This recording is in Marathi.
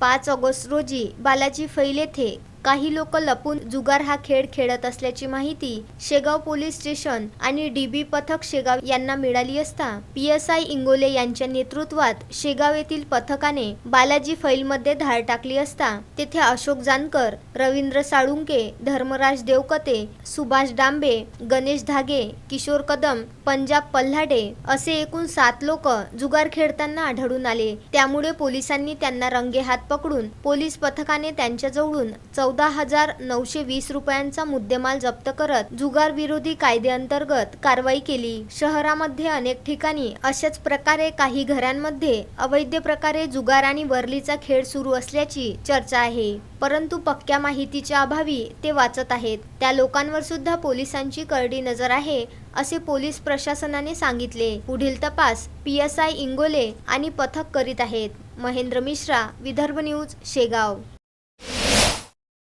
पाच ऑगस्ट रोजी बालाजी फैल येथे काही लोक लपून जुगार हा खेळ खेळत असल्याची माहिती शेगाव पोलीस स्टेशन आणि डीबी पथक शेगाव यांना मिळाली असता पी एस आय इंगोले यांच्या नेतृत्वात शेगाव येथील पथकाने बालाजी फैलमध्ये धाड टाकली असता तेथे अशोक जानकर रवींद्र साळुंके धर्मराज देवकते सुभाष डांबे गणेश धागे किशोर कदम पंजाब पल्हाडे असे एकूण सात लोक जुगार खेळताना आढळून आले. त्यामुळे पोलिसांनी त्यांना रंगेहात पकडून पोलीस पथकाने त्यांच्याजवळून चौ चौदा हजार नऊशे वीस रुपयांचा मुद्देमाल जप्त करत जुगार विरोधी कायद्याअंतर्गत कारवाई केली. शहरामध्ये अनेक ठिकाणी अशाच प्रकारे काही घरांमध्ये अवैध प्रकारे जुगार आणि वरलीचा खेळ सुरू असल्याची चर्चा आहे. परंतु पक्क्या माहितीच्या अभावी ते वाचत आहेत. त्या लोकांवर सुद्धा पोलिसांची करडी नजर आहे असे पोलीस प्रशासनाने सांगितले. पुढील तपास पी एस आय इंगोले आणि पथक करीत आहेत. महेंद्र मिश्रा विदर्भ न्यूज शेगाव.